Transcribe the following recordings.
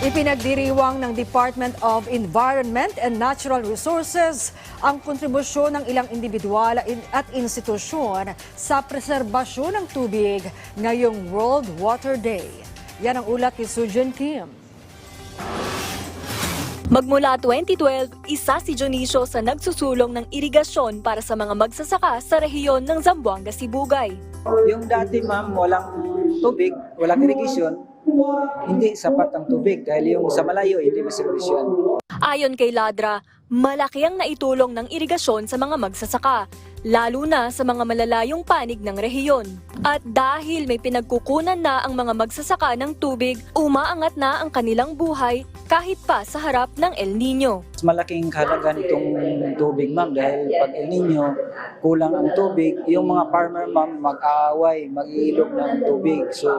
Ipinagdiriwang ng Department of Environment and Natural Resources ang kontribusyon ng ilang individual in- at institusyon sa preserbasyon ng tubig ngayong World Water Day. Yan ang ulat ni Sujin Kim. Magmula 2012, isa si Dionisio sa nagsusulong ng irigasyon para sa mga magsasaka sa rehiyon ng Zamboanga, Sibugay. Yung dati ma'am, walang tubig, walang irrigation, hindi sapat ang tubig dahil yung sa malayo, hindi may servisyon. Ayon kay Ladra, malaki ang naitulong ng irigasyon sa mga magsasaka, lalo na sa mga malalayong panig ng rehiyon. At dahil may pinagkukunan na ang mga magsasaka ng tubig, umaangat na ang kanilang buhay kahit pa sa harap ng El Nino. Malaking kahalaga nitong tubig ma'am dahil pag El Nino, kulang ang tubig, yung mga farmer ma'am mag-aaway, mag-iilog ng tubig. So,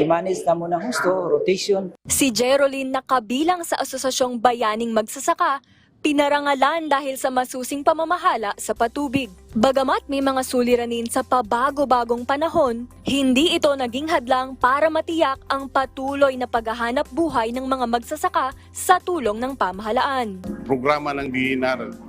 i-manage na mo ng husto, rotation, Si Jeroline na kabilang sa Asosasyong Bayaning Magsasaka, pinarangalan dahil sa masusing pamamahala sa patubig. Bagamat may mga suliranin sa pabago-bagong panahon, hindi ito naging hadlang para matiyak ang patuloy na paghahanap buhay ng mga magsasaka sa tulong ng pamahalaan. programa ng DNR.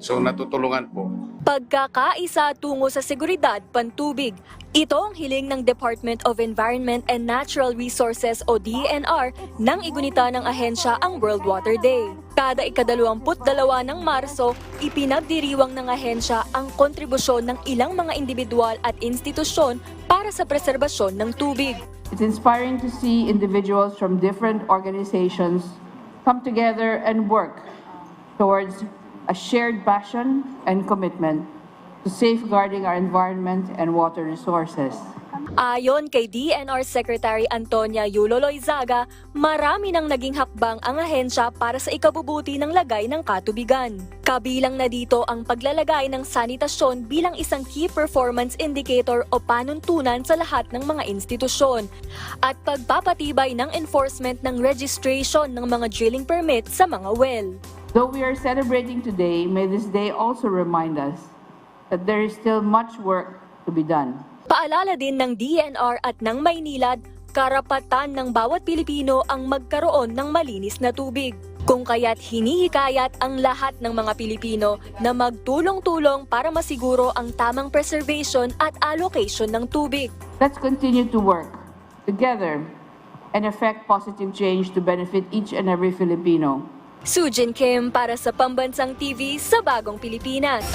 So natutulungan po. Pagkakaisa tungo sa seguridad pantubig. Ito ang hiling ng Department of Environment and Natural Resources o DENR nang igunita ng ahensya ang World Water Day. Kada ikadalawamput dalawa ng Marso, ipinagdiriwang ng ahensya ang kontribusyon ng ilang mga individual at institusyon para sa preserbasyon ng tubig. It's inspiring to see individuals from different organizations come together and work towards a shared passion and commitment to safeguarding our environment and water resources. Ayon kay DNR Secretary Antonia Yulo Loizaga, marami nang naging hakbang ang ahensya para sa ikabubuti ng lagay ng katubigan. Kabilang na dito ang paglalagay ng sanitasyon bilang isang key performance indicator o panuntunan sa lahat ng mga institusyon at pagpapatibay ng enforcement ng registration ng mga drilling permit sa mga well. Though we are celebrating today, may this day also remind us that there is still much work to be done. Paalala din ng DNR at ng Maynilad, karapatan ng bawat Pilipino ang magkaroon ng malinis na tubig. Kung kaya't hinihikayat ang lahat ng mga Pilipino na magtulong-tulong para masiguro ang tamang preservation at allocation ng tubig. Let's continue to work together and effect positive change to benefit each and every Filipino. Sujin Kim para sa Pambansang TV sa Bagong Pilipinas.